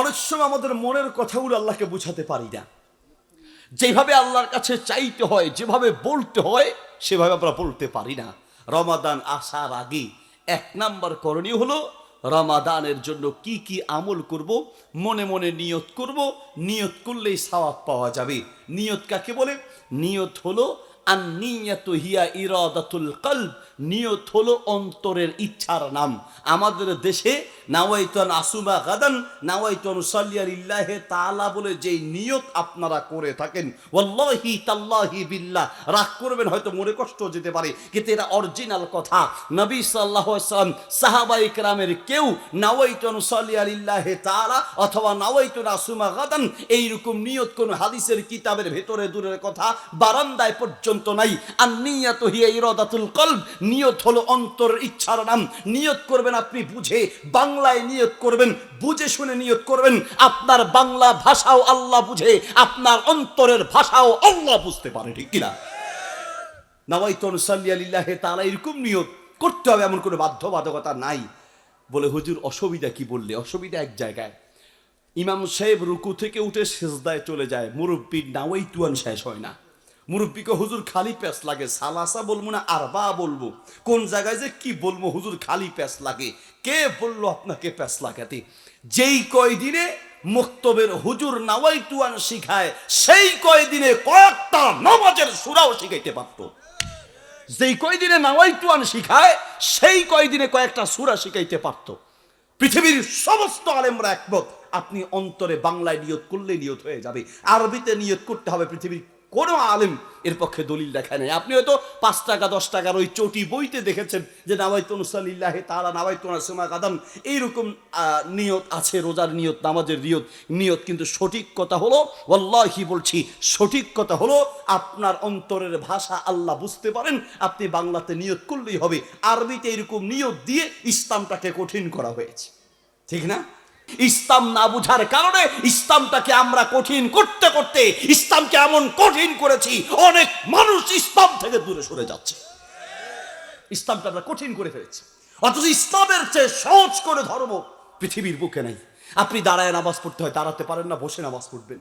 অনেক সময় আমাদের মনের কথাগুলো আল্লাহকে বুঝাতে পারি না। যেভাবে আল্লাহর কাছে চাইতে হয়, যেভাবে বলতে হয়, সেভাবে আমরা বলতে পারি না। রমাদান আসার আগে এক নাম্বার করণীয় হলো রমাদানের জন্য কি কি আমল করব, মনে মনে নিয়ত করব। নিয়ত করলেই সওয়াব পাওয়া যাবে। নিয়ত কাকে বলে? নিয়ত হলো নিয়ত হলো অন্তরের ইচ্ছার নাম। আমাদের দেশে নাওয়াইতন আসুমা গাদান, নাওয়াইতন তালা বলে যেই নিয়ত আপনারা করে থাকেন ওল্লাহি তাল্লাহি বিল্লাহ। রাগ করবেন, হয়তো মনে কষ্ট যেতে পারে, কিন্তু অরিজিনাল কথা। নবী সাল্লাহ কেউ নাওয়াইতন তালা অথবা নাওয়াইতন আসুমা গাদান, এইরকম নিয়ত কোন হাদিসের কিতাবের ভেতরে দূরের কথা, বারান্দায় পর্যন্ত নাই। আর নিয়ত হিয়া ইরাদাতুল কলব, নিয়ত হলো অন্তরের ইচ্ছার নাম। নিয়ত করবেন আপনি বুঝে, বাংলায় নিয়ত করবেন, বুঝে শুনে নিয়ত করবেন। আপনার বাংলা ভাষাও আল্লাহ বুঝে, আপনার অন্তরের ভাষাও আল্লাহ বুঝতে পারে, ঠিক কিনা? নাওয়াইতন সাল্লিয়ালিল্লাহে তাআলা, এরকম নিয়ত করতে হবে, এমন কোনো বাধ্যবাধকতা নাই। বলে হুজুর, অসুবিধা কি বললে? অসুবিধা এক জায়গায়। ইমাম সাহেব রুকু থেকে উঠে সেজদায় চলে যায়। মুরব্বীর নাওয়াই তুয়ান শেষ হয় না। মুরব্বীকে হুজুর খালি প্যাস লাগে, সালাসা বলব না, আরবা বলব। কোন জায়গায় যে কি বলব, হুজুর খালি প্যাস লাগে। কে বলল আপনাকে প্যাস লাগাতে? যেই কয়দিনে মুক্তবের হুজুর নাওয়াই তুয়ান শিখায়, সেই কয়দিনে কয়েকটা নামাজের সুরাও শিখাইতে পারতো। যেই কয়দিনে নাওয়াই তুয়ান শিখায়, সেই কয়দিনে কয়েকটা সুরা শিখাইতে পারতো। পৃথিবীর সমস্ত আলেমরা একমত, আপনি অন্তরে বাংলায় নিয়ত করলে নিয়ত হয়ে যাবে, আরবিতে নিয়ত করতে হবে পৃথিবীর কোনো আলেম এর পক্ষে দলিল দেখায় নাই। আপনি হয়তো পাঁচ টাকা, দশ টাকার ওই চটি বইতে দেখেছেন যে নাওয়াইতুন সাল্লিল্লাহে তারা নাওয়াইতুন সুমা কাদাম, এইরকম নিয়ত আছে, রোজার নিয়ত, নামাজের নিয়ত। নিয়ত কিন্তু সঠিক কথা হলো, ওয়াল্লাহি বলছি, সঠিক কথা হলো, আপনার অন্তরের ভাষা আল্লাহ বুঝতে পারেন, আপনি বাংলাতে নিয়ত করলেই হবে। আরবিতে এরকম নিয়ত দিয়ে ইসলামটাকে কঠিন করা হয়েছে। ঠিক না? ইসলাম না বুঝার কারণে ইসলামটাকে আমরা কঠিন করতে করতে ইসলামকে এমন কঠিন করেছি, অনেক মানুষ ইসলাম থেকে দূরে সরে যাচ্ছে। ইসলামটা আমরা কঠিন করে ফেলেছি। অথচ ইসলামের চেয়ে সহজ করে ধর্ম পৃথিবীর বুকে নেই। আপনি দাঁড়ায় নামাজ পড়তে হয়, দাঁড়াতে পারেন না, বসে নামাজ পড়বেন।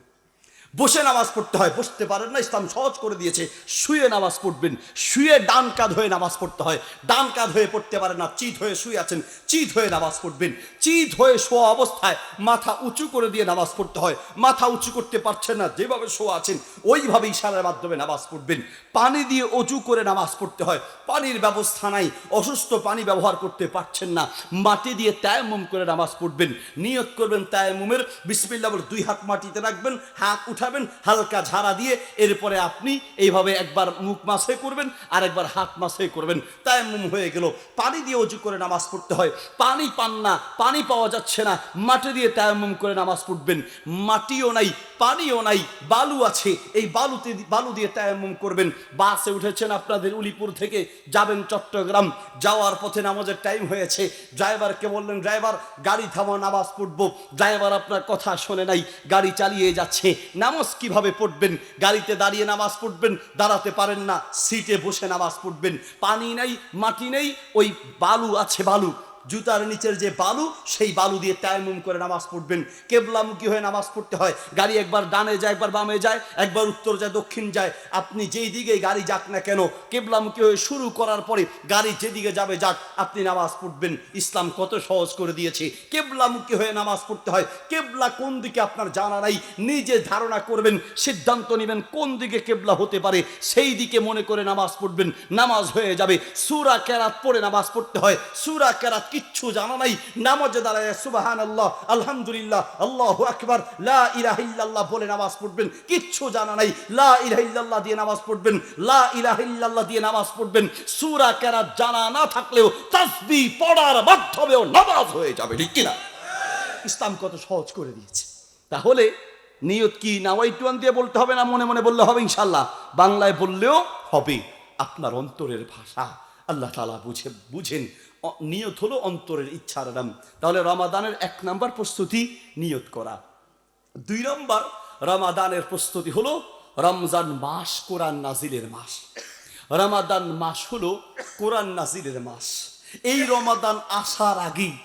বসে নামাজ পড়তে হয়। বসতে পারেন না, ইসলাম সহজ করে দিয়েছে। শুয়ে নামাজ পড়বেন। শুয়ে ডান কাঁধ হয়ে নামাজ পড়তে হয়। ডান কাঁধ হয়ে পড়তে পারেন না, চিত হয়ে শুয়ে আছেন, চিত হয়ে নামাজ পড়বেন। চিত হয়ে শোয়া অবস্থায় মাথা উঁচু করে দিয়ে নামাজ পড়তে হয়। মাথা উঁচু করতে পারছেন না, যেভাবে শোয়া আছেন ওইভাবে ইশারার মাধ্যমে নামাজ পড়বেন। পানি দিয়ে অজু করে নামাজ পড়তে হয়। পানির ব্যবস্থা নাই, অসুস্থ পানি ব্যবহার করতে পারছেন না। মাটি দিয়ে তায়াম্মুম করে নামাজ পড়বেন। নিয়োগ করবেন তায়াম্মুমের। বিসমিল্লাহ বলে দুই হাত মাটিতে রাখবেন, হাত উঠাবেন, হালকা ঝাড়া দিয়ে এরপরে আপনি এইভাবে একবার মুখ মাসে করবেন আর একবার হাত মাসে করবেন। তায়াম্মুম হয়ে গেল। পানি দিয়ে অজু করে নামাজ পড়তে হয়। পানি পান না, পানি পাওয়া যাচ্ছে না। মাটি দিয়ে তায়াম্মুম করে নামাজ পড়বেন। মাটিও নাই, পানিও নাই, বালু আছে। এই বালুতে, বালু দিয়ে তায়াম্মুম করবেন। বাসে উঠেছেন আপনাদের উলিপুর থেকে, যাবেন চট্টগ্রাম। যাওয়ার পথে নামাজের টাইম হয়েছে। ড্রাইভারকে বললেন, ড্রাইভার, গাড়ি থামা নামাজ পড়ব। ড্রাইভার আপনার কথা শোনে নাই, গাড়ি চালিয়ে যাচ্ছে। নামাজ কীভাবে পড়বেন? গাড়িতে দাঁড়িয়ে নামাজ পড়বেন, দাঁড়াতে পারেন না, সিটে বসে নামাজ পড়বেন। পানি নেই, মাটি নেই, ওই বালু আছে বালু। জুতার নিচের যে বালু, সেই বালু দিয়ে তায়ামুম করে নামাজ পড়বেন। কেবলামুখী হয়ে নামাজ পড়তে হয়। গাড়ি একবার ডানে যায়, একবার বামে যায়, একবার উত্তর যায়, দক্ষিণ যায়। আপনি যেই দিকে গাড়ি যাক না কেন, কেবলামুখী হয়ে শুরু করার পরে গাড়ি যেদিকে যাবে যাক, আপনি নামাজ পড়বেন। ইসলাম কত সহজ করে দিয়েছে। কেবলামুখী হয়ে নামাজ পড়তে হয়। কেবলা কোন দিকে আপনার জানা নাই, নিজে ধারণা করবেন, সিদ্ধান্ত নেবেন কোন দিকে কেবলা হতে পারে। সেই দিকে মনে করে নামাজ পড়বেন। নামাজ হয়ে যাবে। সুরা কেরাত পড়ে নামাজ পড়তে হয়। সুরা কেরাত কিচ্ছু জানা নাই। নামাজে দাঁড়ায় সুবাহান আল্লাহ আলহামদুলিল্লাহ, আল্লাহ আকবার, লা বলে নামাজ পড়বেন। কিচ্ছু জানা নাই। লা দিয়ে নামাজ পড়বেন। লা দিয়ে নামাজ পড়বেন। সুরা কেরাত জানা না থাকলেও তাসবিহ পড়ার মাধ্যমেও নামাজ হয়ে যাবে, ঠিক কিনা? ইসলাম কত সহজ করে দিয়েছে। তাহলে নিয়ত কি নাওয়াইটুয়ান দিয়ে বলতে হবে না মনে মনে বললে হবে ইনশাল্লাহ বাংলায় বললেও হবে। আপনার অন্তরের ভাষা আল্লাহ তালা বুঝে বুঝেন। নিয়ত হলো অন্তরের ইচ্ছার নাম তাহলে রমাদানের এক নাম্বার প্রস্তুতি নিয়ত করা। দুই নম্বর রমাদানের প্রস্তুতি হলো রমজান মাস কোরআন নাজিলের মাস। রমাদান মাস হলো কোরআন নাজিলের মাস। এই রমাদান আসার আগেই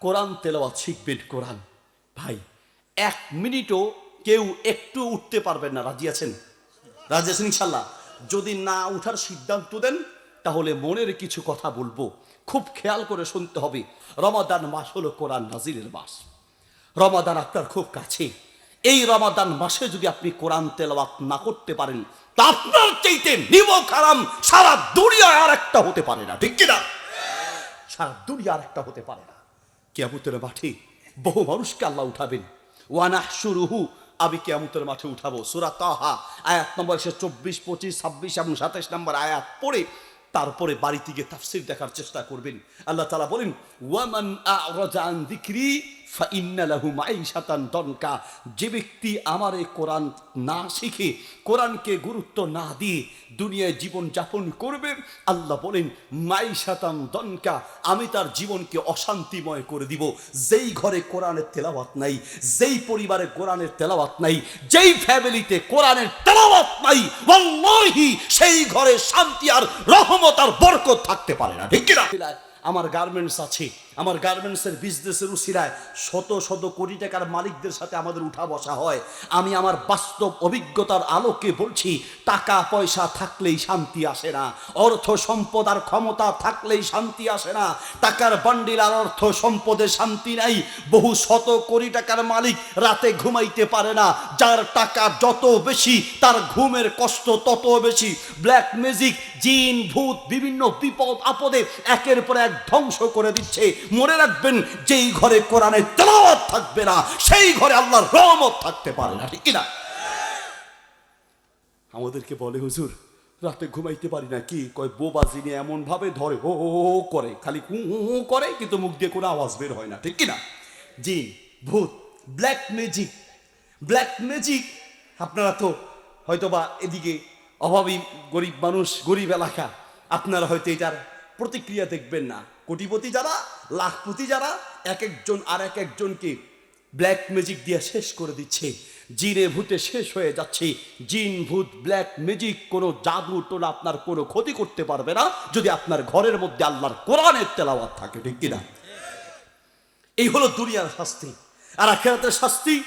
কোরআন তেলাওয়াত শিখবেন কোরআন। ভাই, এক মিনিটও কেউ একটু উঠতে পারবেন না। রাজি আছেন? রাজি আছেন ইনশাল্লাহ। যদি না উঠার সিদ্ধান্ত দেন, তাহলে মনের কিছু কথা বলব। খুব খেয়াল করে শুনতে হবে। রমাদান মাস হলো কোরআন নাজিরের মাস। রমাদান আপনার খুব কাছে। এই রমাদান মাসে যদি আপনি কোরআন তেলাওয়াত না করতে পারেন, তা আপনার চাইতে নিব খারাম সারা দুনিয়ায় আর একটা হতে পারে না। ঠিক কিনা? সারা দুনিয়া আর একটা হতে পারে না। কেয়ামতের মাঠে বহু মানুষকে আল্লাহ উঠাবেন। ওয়ানাহ শুরুহু আমি কেয়ামতের মাঠে উঠাবো। সুরা তাহা, আয়াত নম্বর একশো চব্বিশ, পঁচিশ, ছাব্বিশ এবং সাতাশ নম্বর আয়াত পড়ে তারপরে বাড়িতে গিয়ে তাফসির দেখার চেষ্টা করবেন। আল্লাহ তালা বলেন ওয়ামান আরাজান দিকরি দনকা। যে ব্যক্তি আমার এই কোরআন না শিখে, কোরআনকে গুরুত্ব না দিয়ে দুনিয়ায় জীবন যাপন করবে, আল্লাহ বলেন, মাইশাতান দনকা, আমি তার জীবনকে অশান্তিময় করে দিব। যেই ঘরে কোরআনের তেলাওয়াত নাই, যেই পরিবারে কোরআনের তেলাওয়াত নাই, যেই ফ্যামিলিতে কোরআনের তেলাওয়াত নাই, ওয়াল্লাহি, সেই ঘরে শান্তি আর রহমত আর বরকত থাকতে পারে না। ঠিক কিনা? আমার গার্মেন্টস আছে আমার গার্মেন্টসের বিজনেসের উসিরায় শত শত কোটি টাকার মালিকদের সাথে আমাদের উঠা বসা হয়। আমি আমার বাস্তব অভিজ্ঞতার আলোকে বলছি, টাকা পয়সা থাকলেই শান্তি আসে না। অর্থ সম্পদ আর ক্ষমতা থাকলেই শান্তি আসে না। টাকার বান্ডিল আর অর্থ সম্পদে শান্তি নাই। বহু শত কোটি টাকার মালিক রাতে ঘুমাইতে পারে না। যার টাকা যত বেশি, তার ঘুমের কষ্ট তত বেশি। ব্ল্যাক ম্যাজিক, জিন, ভূত, বিভিন্ন বিপদ আপদে একের পর এক ধ্বংস করে দিচ্ছে। মনে রাখবেন, যেই ঘরে কোরআনের তেলাওয়াত থাকবে না, সেই ঘরে আল্লাহর রহমত থাকতে পারে না, ঠিক না আমাদেরকে বলে, হুজুর, রাতে ঘুমাইতে পারি না কি? কয় বোবাজি নিয়ে এমন ভাবে ধরে, হো হো করে, খালি হু করে, কিন্তু মুখ দিয়ে কোনো আওয়াজ বের হয় না, ঠিক কি না জিন, ভূত, ব্ল্যাক ম্যাজিক ব্ল্যাক ম্যাজিক, আপনারা তো হয়তোবা এদিকে অভাবী গরিব মানুষ, গরিব এলাকা, আপনারা হয়তো এটার প্রতিক্রিয়া দেখবেন না। কোটিপতি যারা, লাখপতি যারা এক একজন আর এক একজনকে ব্ল্যাক ম্যাজিক দিয়ে শেষ করে দিচ্ছে। জিনে ভূতে শেষ হয়ে যাচ্ছে। জিন, ভূত ব্ল্যাক ম্যাজিক কোনো জাদু টোনা আপনার কোনো ক্ষতি করতে পারবে না, যদি আপনার ঘরের মধ্যে আল্লাহর কোরআনের তেলাওয়াত থাকে, ঠিক কিনা? এই হলো দুনিয়ার শাস্তি। আর আখেরাতের শাস্তি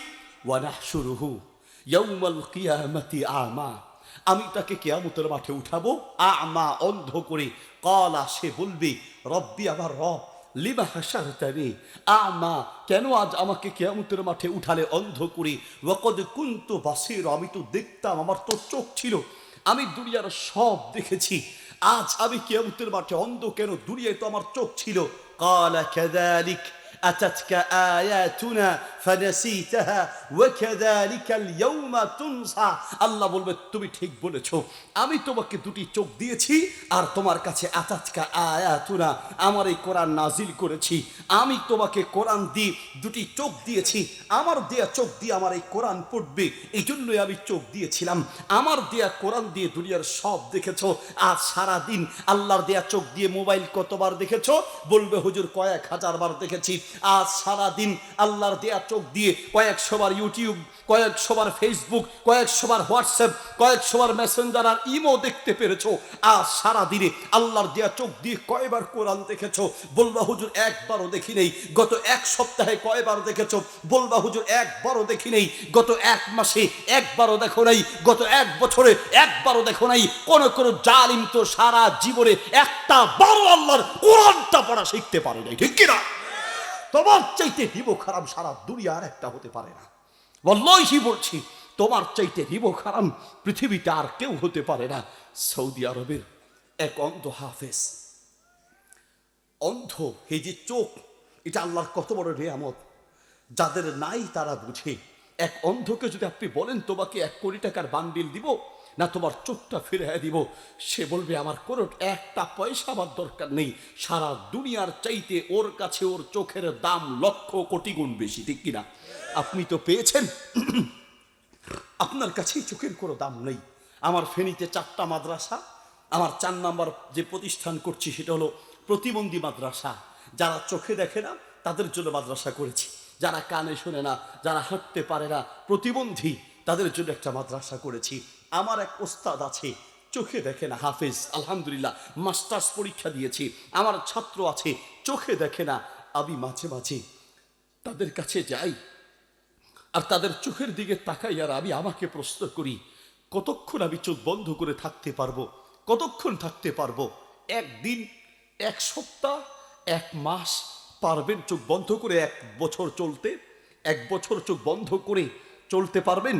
ওয়ানাহশুরুহু ইয়াউমাল কিয়ামাতি আমা আমি তাকে কিয়ামতের মাঠে উঠাবো। আমা অন্ধ করে কলা সে বলবে, রব্বি আমার রব, লিমা হাসারতানি আমা, কেন আজ আমাকে কেয়ামতের মাঠে উঠালে অন্ধ করে? ওয়াকদ কুন্তু বাসির, আমি তো দেখতাম, আমার তো চোখ ছিল। আমি দুনিয়ার সব দেখেছি। আজ আমি কেয়ামতের মাঠে অন্ধ কেন? দুনিয়ায় তো আমার চোখ ছিল। কালা কাযালিক أتتك آياتنا فنسيتها وكذلك اليوم تنسى আল্লাহ বলবে তুমি ঠিক বলেছো আমি তোমাকে দুটি চোখ দিয়েছি আর তোমার কাছে আতাতকা আয়াতুনা আমার এই কোরআন নাজিল করেছি আমি তোমাকে কোরআন দিয়ে দুটি চোখ দিয়েছি আমার দেয়া চোখ দিয়ে আমার এই কোরআন পড়বে এই জন্যই আমি চোখ দিয়েছিলাম আমার দেয়া কোরআন দিয়ে দুনিয়ার সব দেখেছো আজ সারা দিন আল্লাহর দেয়া চোখ দিয়ে মোবাইল কতবার দেখেছো বলবে হুজুর কয়েক হাজার বার দেখেছি আজ সারা দিন আল্লাহর দেয়া চোখ দিয়ে কয়েকশো বার ইউটিউব কয়েকশো বার ফেসবুক কয়েকশো বার হোয়াটসঅ্যাপ কয়েকশো বার মেসেঞ্জার আর ইমো দেখতে পেরেছ। আজ সারা দিনে আল্লাহর দেয়া চোখ দিয়ে কয়বার কোরআন দেখেছ? বলবা, হুজুর, একবারও দেখি নেই। গত এক সপ্তাহে কয়বার দেখেছ? বলবা, হুজুর, একবারও দেখি নেই। গত এক মাসে একবারও দেখো নাই। গত এক বছরে একবারও দেখো নাই। কোন, কোনো জালিম তো সারা জীবনে একটা বড় আল্লাহর কোরআনটা পড়া শিখতে পারে নাই। ঠিক কিনা? তোমার চাইতে হিব খারাপ সারা দুনিয়ার একটা হতে পারে না। বল্লহি বলছি, তোমার চাইতে হিব খারাপ পৃথিবীতে আর কেউ হতে পারে না। সৌদি আরবের এক অন্ধ হাফেজ। অন্ধ, এই যে চোখ, এটা আল্লাহর কত বড় রেয়ামত যাদের নাই তারা বুঝে। এক অন্ধকে যদি আপনি বলেন, তোমাকে এক কোটি টাকার বান্ডিল দিব না তোমার চোখটা ফিরে দিব। সে বলবে, আমার কোনো একটা পয়সা আমার দরকার নেই। সারা দুনিয়ার চাইতে ওর কাছে ওর চোখের দাম লক্ষ কোটি গুণ বেশি, ঠিক কিনা? আপনি তো পেয়েছেন। আপনার কাছে চোখের কোনো দাম নেই। আমার ফেনীতে চারটা মাদ্রাসা, আমার চার নাম্বার যে প্রতিষ্ঠান করছি সেটা হলো প্রতিবন্ধী মাদ্রাসা। যারা চোখে দেখে না, তাদের জন্য মাদ্রাসা করেছি। যারা কানে শোনে না, যারা হাঁটতে পারে না, প্রতিবন্ধী, তাদের জন্য একটা মাদ্রাসা করেছি। আমার এক ওস্তাদ আছে, চোখে দেখে না, হাফেজ, আলহামদুলিল্লাহ, মাস্টার্স পরীক্ষা দিয়েছি, আমার ছাত্র আছে, চোখে দেখে না, আমি মাঝে মাঝে তাদের কাছে যাই, আর তাদের চোখের দিকে তাকাই, আর আমি আমাকে প্রশ্ন করি, কতক্ষণ আমি চোখ বন্ধ করে থাকতে পারব, কতক্ষণ থাকতে পারব? একদিন, এক সপ্তাহ, এক মাস পারবেন চোখ বন্ধ করে এক বছর চলতে? এক বছর চোখ বন্ধ করে চলতে পারবেন?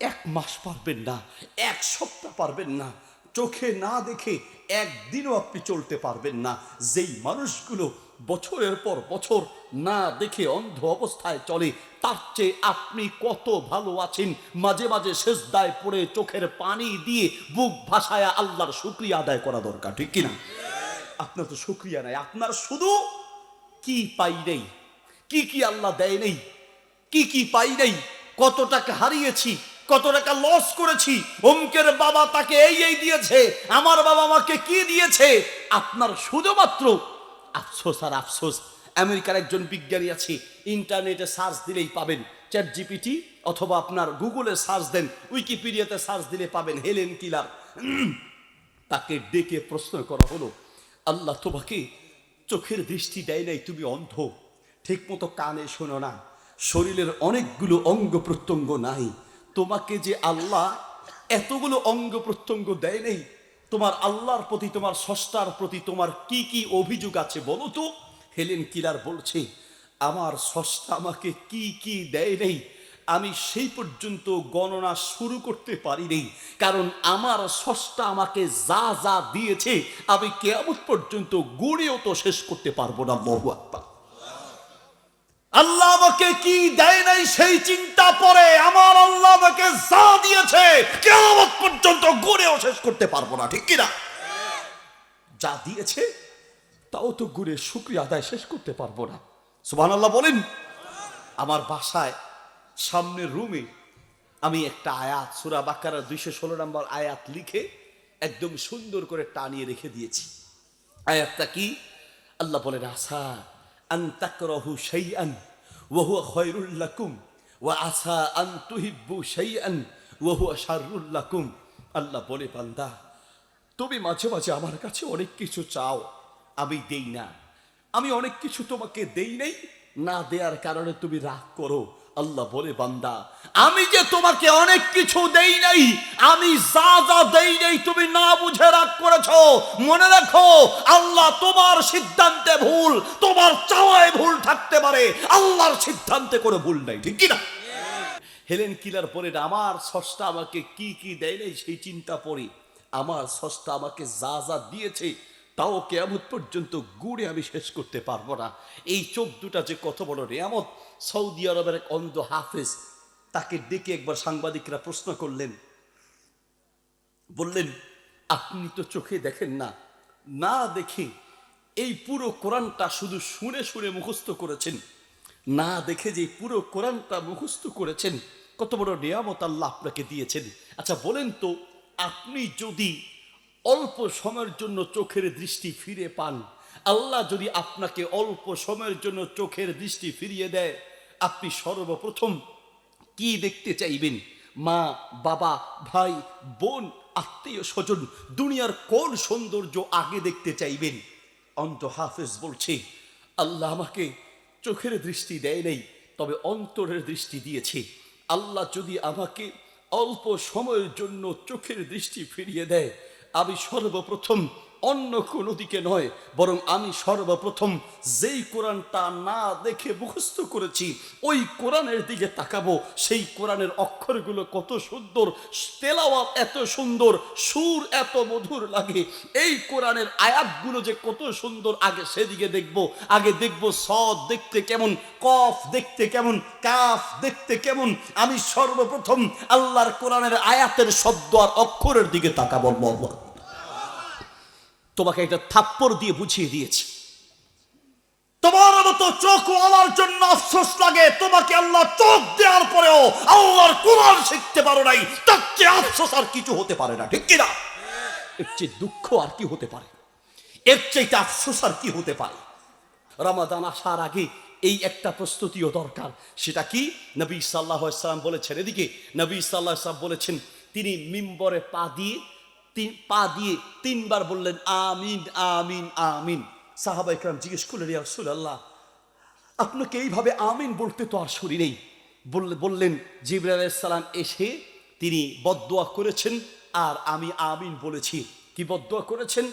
এক মাস পারবেন না, এক সপ্তাহ পারবেন না, চোখে না দেখে একদিনও আপনি চলতে পারবেন না। যেই মানুষগুলো বছরের পর বছর না দেখে অন্ধ অবস্থায় চলে, তার চেয়ে আপনি কত ভালো আছেন? মাঝে মাঝে শেষদায় পড়ে চোখের পানি দিয়ে বুক ভাসায়া আল্লাহর শুক্রিয়া আদায় করা দরকার, ঠিক কিনা? আপনার তো শুক্রিয়া নাই, আপনার শুধু কি পাই নেই? কি কি আল্লাহ দেয় নেই? কি কি পাই নেই? কত টাকা হারিয়েছি? কত টাকা লস করেছি। অমুকের বাবা তাকে এই এই দিয়েছে। আমার বাবা আমাকে কি দিয়েছে? আপনার শুধুমাত্র আফসোস আর আফসোস। আমেরিকার একজন বিজ্ঞানী আছে, ইন্টারনেটে সার্চ দিলেই পাবেন। চ্যাট জিপিটি অথবা আপনার গুগলে সার্চ দেন, উইকিপিডিয়াতে সার্চ দিলে পাবেন হেলেন কিলার। তাকে ডেকে প্রশ্ন করা হলো, আল্লাহ তোমাকে চোখের দৃষ্টি দেয় নাই, তুমি অন্ধ। ঠিক মতো কানে শোনো না। শরীরের অনেকগুলো অঙ্গ প্রত্যঙ্গ নাই। তোমাকে যে আল্লাহ এতগুলো অঙ্গ প্রত্যঙ্গ দেয় নেই, তোমার আল্লাহর প্রতি, তোমার সষ্টার প্রতি তোমার কি কি অভিযোগ আছে বলো তো? হেলেন কিলার বলছে, আমার সষ্টা আমাকে কি কি দেয় নেই, আমি সেই পর্যন্ত গণনা শুরু করতে পারি নেই। কারণ আমার সষ্টা আমাকে যা যা দিয়েছে, আমি কেমন পর্যন্ত গুড়েও তো শেষ করতে পারব না আকবার। আল্লাহ আমাকে কি দেয় নাই সেই চিন্তা পরে আমার আল্লাহ আমাকে যা দিয়েছে কেমন পর্যন্ত গুড়েও শেষ করতে পারব না, ঠিক কিনা? যা দিয়েছে, তাও তো গুড়ে শুক্রিয়া আদায় শেষ করতে পারব না। সুবাহ আল্লাহ বলেন, আমার বাসায় সামনের রুমে আমি একটা আয়াত, সুরা বাকারা দুইশো ষোলো নম্বর আয়াত লিখে একদম সুন্দর করে টানিয়ে রেখে দিয়েছি। আয়াতটা কি? আল্লাহ বলেন আসা আন ওহু শাররুল আল্লাহ বলে, বান্দা, তুমি মাঝে মাঝে আমার কাছে অনেক কিছু চাও, আমি দেই না। আমি অনেক কিছু তোমাকে দেই নাই, না দেওয়ার কারণে তুমি রাগ করো আল্লাহ বলে, বান্দা, আমি যে তোমাকে অনেক কিছু দেই নাই, আমি যা যা দেই নাই তুমি না বুঝে রাগ করেছ। মনে রাখো, আল্লাহ তোমার সিদ্ধান্তে ভুল, তোমার চাওয়ায় ভুল থাকতে পারে, আল্লাহর সিদ্ধান্তে কোনো ভুল নাই, ঠিক কি না হেলেন কিলার পরে আমার সস্তা আমাকে কি কি দেয় নাই সেই চিন্তা পড়ি। আমার সস্তা আমাকে যা যা দিয়েছে তাও কেমন পর্যন্ত গুড়ে আমি শেষ করতে পারব না। এই চোখ দুটা যে কত বড় রেয়ামত সৌদি আরবের এক অন্ধ হাফেজ তাকে ডেকে একবার সাংবাদিকরা প্রশ্ন করলেন। বললেন, আপনি তো চোখে দেখেন না না দেখে এই পুরো কোরআনটা শুধু শুনে শুনে মুখস্থ করেছেন। না দেখে যে পুরো কোরআনটা মুখস্থ করেছেন, কত বড় নিয়ামত আল্লাহ আপনাকে দিয়েছেন। আচ্ছা বলেন তো, আপনি যদি অল্প সময়ের জন্য চোখের দৃষ্টি ফিরে পান। আল্লাহ যদি আপনাকে অল্প সময়ের জন্য চোখের দৃষ্টি ফিরিয়ে দেয়, আপনি সর্বপ্রথম কি দেখতে চাইবেন? মা, বাবা, ভাই, বোন, আত্মীয় স্বজন, দুনিয়ার কোন সৌন্দর্য আগে দেখতে চাইবেন? অন্ত হাফেজ বলছে, আল্লাহ আমাকে চোখের দৃষ্টি দেয় নেই, তবে অন্তরের দৃষ্টি দিয়েছে। আল্লাহ যদি আমাকে অল্প সময়ের জন্য চোখের দৃষ্টি ফিরিয়ে দেয় আমি সর্বপ্রথম অন্য কোনো দিকে নয়, বরং আমি সর্বপ্রথম যেই কোরআনটা না দেখে মুখস্থ করেছি, ওই কোরআনের দিকে তাকাবো। সেই কোরআনের অক্ষরগুলো কত সুন্দর, তেলাওয়াত এত সুন্দর, সুর এত মধুর লাগে। এই কোরআনের আয়াতগুলো যে কত সুন্দর, আগে সেদিকে দেখব, আগে দেখব সদ দেখতে কেমন, কফ দেখতে কেমন, কাফ দেখতে কেমন। আমি সর্বপ্রথম আল্লাহর কোরআনের আয়াতের শব্দ আর অক্ষরের দিকে তাকাবো। তোমাকে একটা থাপ্পড় দিয়ে বুঝিয়ে দিয়েছি। তোমার মতো চোখ আমার জন্য আফসোস লাগে। তোমাকে আল্লাহ চোখ দেওয়ার পরেও আল্লাহর কোরআন শিখতে পারো নাই। চেয়ে আফসোস আর কিছু হতে পারে না, ঠিক কিনা? এর চেয়ে দুঃখ আর কি হতে পারে? এর চাইতে আফসোস আর কি হতে পারে? রমাদান আসার আগে এই একটা প্রস্তুতিও দরকার। সেটা কি? নবী সাল্লাহ সাল্লাম বলেছেন। এদিকে নবী সাল্লাহ সাল্লাম বলেছেন, তিনি মিম্বরে পা দিয়ে পা দিয়ে তিনবার বললেন, আমিন আমিন আমিন। সাহাবা ইকরাম জিজ্ঞেস করলেন, ইয়া রাসূলুল্লাহ, আপনাকে এইভাবে আমিন বলতে তো আর শুনি নেই। বললেন জিবরাল এসে তিনি বদদোয়া করেছেন আর আমি আমিন বলেছি। কি বদদোয়া করেছেন?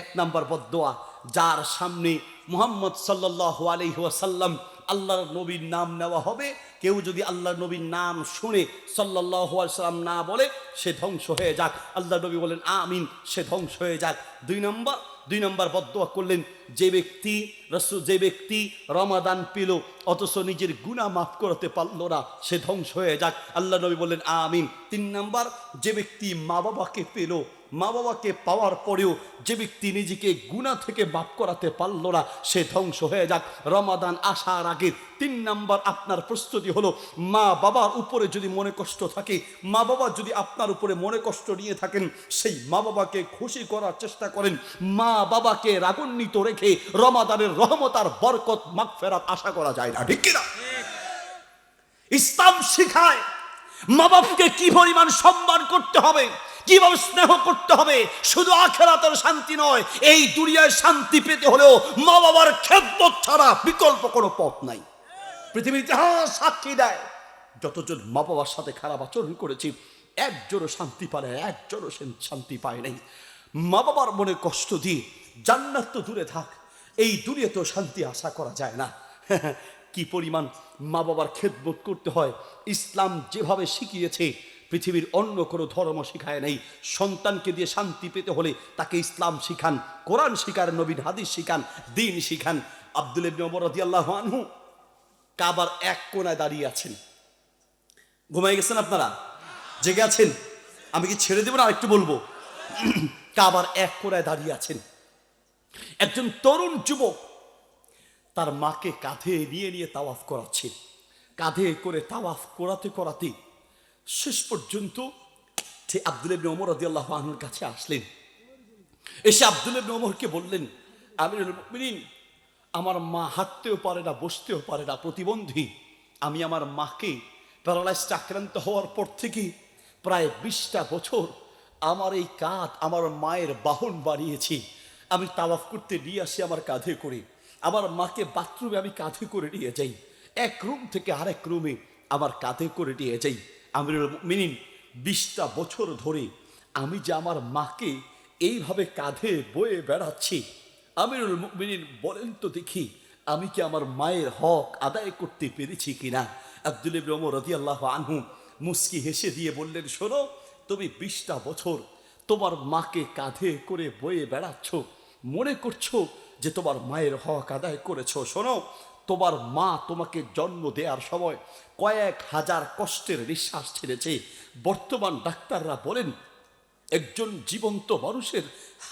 এক নাম্বার বদদোয়া, যার সামনে মুহাম্মদ সাল্লাহ আলহিহাসাল্লাম আল্লাহর নবীর নাম নেওয়া হবে। কেউ যদি আল্লাহর নবীর নাম শুনে সাল্লাহ সাল্লাম না বলে, সে ধ্বংস হয়ে যাক। আল্লাহ নবী বলেন, আমিন, সে ধ্বংস হয়ে যাক। দুই নম্বর দুই নম্বর বদোয়া করলেন, যে ব্যক্তি যে ব্যক্তি রমাদান পেল, অথচ নিজের গুণা মাফ করতে পারল না, সে ধ্বংস হয়ে যাক। আল্লাহ নবী বললেন, আমিন। তিন নম্বর, যে ব্যক্তি মা বাবাকে পেল মা বাবাকে পাওয়ার পরেও যে ব্যক্তি নিজেকে গুণা থেকে মাফ করাতে পারল না, সে ধ্বংস হয়ে যাক। রমাদান আসার আগে তিন নম্বর আপনার প্রস্তুতি হলো? মা বাবার উপরে যদি মনে কষ্ট থাকে, মা বাবা যদি আপনার উপরে মনে কষ্ট নিয়ে থাকেন, সেই মা বাবাকে খুশি করার চেষ্টা করেন। মা বাবাকে রাগান্বিত রেখে রমাদানের রহমত আর বরকত মাগ ফেরাত আশা করা যায় না, ঠিক কিনা? ইসলাম শিখায় মা বাপকে কি পরিমাণ সম্মান করতে হবে, কীভাবে স্নেহ করতে হবে, শুধু আখেরাতের শান্তি নয়, এই দুনিয়ায় শান্তি পেতে হলেও মা বাবার খেদমত ছাড়া বিকল্প কোনো পথ নাই। পৃথিবীর ইতিহাস সাক্ষী দেয়। যতজন মা বাবার সাথে খারাপ আচরণ করেছি, একজনও শান্তি পায় একজনও সে শান্তি পায় নাই। মা বাবার মনে কষ্ট দিয়ে জান্নাত তো দূরে থাক, এই তো শান্তি আশা করা যায় না। কি পরিমাণ মা বাবার খেদমত করতে হয়, ইসলাম যেভাবে শিখিয়েছে, পৃথিবীর অন্য কোনো ধর্ম শিখায় নেই। সন্তানকে দিয়ে শান্তি পেতে হলে তাকে ইসলাম শিখান, কোরআন শিখান নবীন হাদিস শিখান, দিন শিখান। আব্দুল ইবনে ওমর রাদিয়াল্লাহু আনহু কাবার এক কোনায় দাঁড়িয়ে আছেন। ঘুমাই গেছেন আপনারা? জেগে আছেন? আমি কি ছেড়ে দেবো না একটু বলব? কাবার এক কোনায় দাঁড়িয়ে আছেন। একজন তরুণ যুবক তার মাকে কাঁধে নিয়ে নিয়ে তাওয়াফ করাচ্ছে। কাঁধে করে তাওয়াফ করাতে করাতে শেষ পর্যন্ত সে আব্দুল ইবনে ওমর রাদিয়াল্লাহু আনহুর কাছে আসলেন। এসে আব্দুল ইবনে ওমরকে বললেন, আমিরুল মুমিনিন আমার মা হাঁটতেও পারে না, বসতেও পারে না। প্রতিবন্ধী, আমি আমার মাকে প্যারালাইসড আক্রান্ত হওয়ার পর থেকে প্রায় বিশটা বছর আমার এই কাঁধ আমার মায়ের বাহন বানিয়েছি। আমি তাওয়াফ করতে নিয়ে আসি আমার কাঁধে করে। আমার মাকে বাথরুমে আমি কাঁধে করে নিয়ে যাই। এক রুম থেকে আরেক রুমে আমার কাঁধে করে নিয়ে যাই। আমিরুল মিনিন বিশটা বছর ধরে আমি যে আমার মাকে এইভাবে কাঁধে বয়ে বেড়াচ্ছি আমিরুল মুমিনিন বলেন তো দেখি, আমি কি আমার মায়ের হক আদায় করতে পেরেছি কিনা? আব্দুল ইবনে ওমর আল্লাহ আনহু মুস্কি হেসে দিয়ে বললেন, শোনো, তুমি বিশটা বছর তোমার মাকে কাঁধে করে বয়ে বেড়াচ্ছ, মনে করছ যে তোমার মায়ের হক আদায় করেছ? শোনো, তোমার মা তোমাকে জন্ম দেওয়ার সময় কয়েক হাজার কষ্টের নিঃশ্বাস ছেড়েছে। বর্তমান ডাক্তাররা বলেন একজন জীবন্ত মানুষের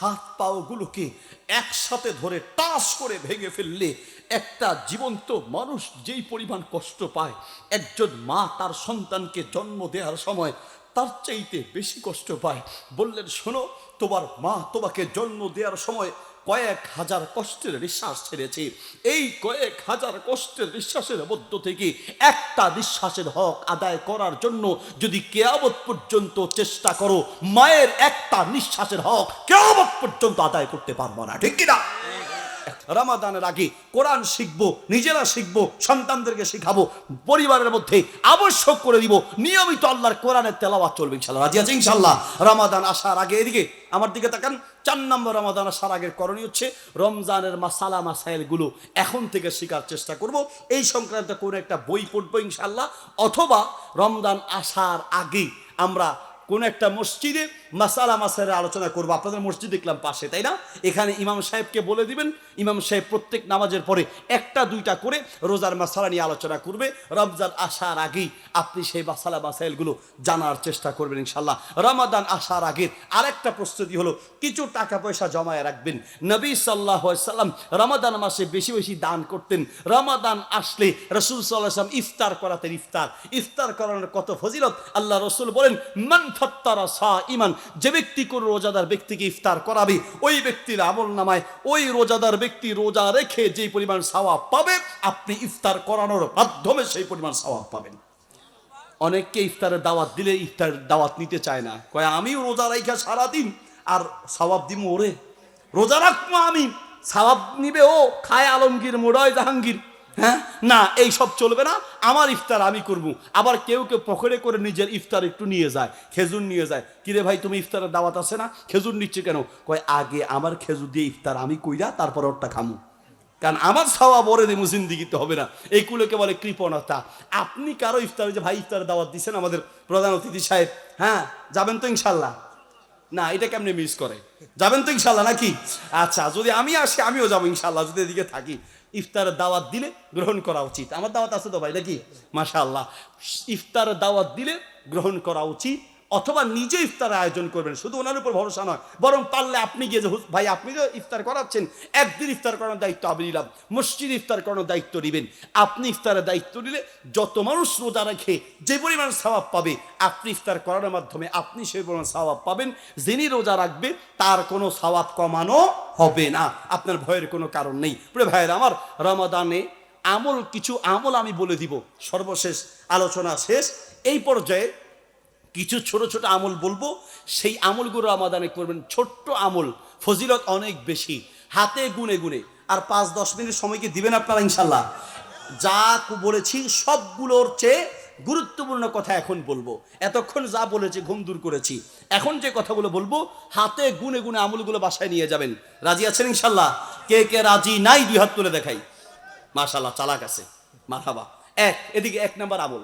হাত পাওগুলোকে একসাথে ধরে টাস করে ভেঙে ফেললে একটা জীবন্ত মানুষ যেই পরিমাণ কষ্ট পায়, একজন মা তার সন্তানকে জন্ম দেওয়ার সময় তার চাইতে বেশি কষ্ট পায়। বললেন, শোনো, তোমার মা তোমাকে জন্ম দেওয়ার সময় কয়েক হাজার কষ্টের নিঃশ্বাস ছেড়েছি। এই কয়েক হাজার কষ্টের নিঃশ্বাসের মধ্য থেকে একটা নিঃশ্বাসের হক আদায় করার জন্য যদি কেয়াবত পর্যন্ত চেষ্টা করো, মায়ের একটা নিঃশ্বাসের হক কেয়াবত পর্যন্ত আদায় করতে পারব না। ঠিক কিনা? রামাদানের আগে কোরআন শিখব, নিজেরা শিখব, সন্তানদেরকে শিখাবো, পরিবারের মধ্যে আবশ্যক করে দিব, নিয়মিত আল্লাহর কোরআনের তেলাওয়াত চলবে ইনশাল্লাহ। রাজি আছে ইনশাল্লাহ? রামাদান আসার আগে এদিকে আমার দিকে তাকান। চার নম্বর রমাদান আসার আগের করণীয় হচ্ছে রমজানের মাসালা মাসাইলগুলো এখন থেকে শেখার চেষ্টা করব। এই সংক্রান্ত কোনো একটা বই পড়ব ইনশাল্লাহ। অথবা রমজান আসার আগে আমরা কোন একটা মসজিদে মাসালা মাসালের আলোচনা করব। আপনাদের মসজিদ দেখলাম পাশে, তাই না? এখানে ইমাম সাহেবকে বলে দিবেন, ইমাম সাহেব প্রত্যেক নামাজের পরে একটা দুইটা করে রোজার মাসালা নিয়ে আলোচনা করবে। রমজান আসার আগেই আপনি সেই মাসালা মাসাইলগুলো জানার চেষ্টা করবেন ইনশাল্লাহ রমাদান আসার আগের আরেকটা প্রস্তুতি হলো, কিছু টাকা পয়সা জমায় রাখবেন। নবী সাল্লাহ সাল্লাম রমাদান মাসে বেশি বেশি দান করতেন। রমাদান আসলে রসুল সাল্লাহ সাল্লাম ইফতার করাতেন ইফতার। ইফতার করানোর কত ফজিলত? আল্লাহ রসুল বলেন, মান ফাত্তারা সা ইমান যে ব্যক্তি কোন রোজাদার ব্যক্তিকে ইফতার করাবে, ওই ব্যক্তির আমল নামায় ওই রোজাদার ব্যক্তি রোজা রেখে যে পরিমাণ সাওয়াব পাবে, আপনি ইফতার করানোর মাধ্যমে সেই পরিমাণ সাওয়াব পাবেন। অনেককে ইফতারের দাওয়াত দিলে ইফতারের দাওয়াত নিতে চায় না। কয়, আমিও রোজা রাইখা সারাদিন, আর সবাব দিব ওরে? রোজা রাখব আমি সবাব নিবে ও, খায় আলমগীর, মোড়ায় জাহাঙ্গীর। হ্যাঁ? না, এই সব চলবে না। আমার ইফতার আমি করব। আবার কেউ কেউ পকেটে করে নিজের ইফতার একটু নিয়ে যায়, খেজুর নিয়ে যায়। কিরে ভাই, তুমি ইফতারের দাওয়াত আছে না? খেজুর নিচ্ছে কেন? কয়, আগে আমার খেজুর দিয়ে ইফতার আমি কইরা তারপর ওরটা খামু। কারণ আমার ছাওয়া বরে মুসিন দিতে হবে না। এইগুলোকে বলে কৃপণতা। আপনি কারও ইফতারে যে ভাই ইফতারের দাওয়াত দিচ্ছেন আমাদের প্রধান অতিথি সাহেব হ্যাঁ? যাবেন তো ইনশাল্লাহ। না, এটা কেমনে মিস করে? যাবেন তো ইনশাল্লাহ নাকি? আচ্ছা যদি আমি আসি, আমিও যাব ইনশাল্লাহ, যদি এদিকে থাকি। ইফতারের দাওয়াত দিলে গ্রহণ করা উচিত। আমার দাওয়াত আছে তো ভাই, নাকি? মাশাআল্লাহ। ইফতার দাওয়াত দিলে গ্রহণ করা উচিত। অথবা নিজে ইফতারের আয়োজন করবেন, শুধু ওনার উপর ভরসা নয়, বরং পারলে আপনি গিয়ে যে ভাই, আপনি যে ইফতার করাচ্ছেন, একদিন ইফতার করানোর দায়িত্ব আমি নিলাম, মসজিদ ইফতার করানোর দায়িত্ব নেবেন, আপনি ইফতারের দায়িত্ব নিলে যত মানুষ রোজা রাখে, যে পরিমাণ স্বভাব পাবে, আপনি ইফতার করানোর মাধ্যমে আপনি সেই পরিমাণ স্বভাব পাবেন, যিনি রোজা রাখবে, তার কোনো স্বভাব কমানো হবে না। আপনার ভয়ের কোনো কারণ নেই। প্রিয় ভাইয়ের আমার, রমাদানে আমল, কিছু আমল আমি বলে দিব। সর্বশেষ আলোচনা শেষ। এই পর্যায়ে কিছু ছোট ছোট আমল বলব, সেই আমলগুলো আমাদানে করবেন। ছোট্ট আমল, ফজিলত অনেক বেশি, হাতে গুনে গুনে। আর পাঁচ, দশ মিনিট সময় কি দিবেন আপনারা, ইনশাল্লাহ? যা বলেছি, সবগুলোর চেয়ে গুরুত্বপূর্ণ কথা এখন বলব। এতক্ষণ যা বলেছি, ঘুম দূর করেছি। এখন যে কথাগুলো বলব, হাতে গুনে গুনে আমলগুলো বাসায় নিয়ে যাবেন। রাজি আছেন, ইনশাল্লাহ? কে কে রাজি নাই, দুই হাত তুলে দেখাই। মাশাল্লাহ চালাক আছে। মাথাবা এক, এদিকে এক নাম্বার আমল।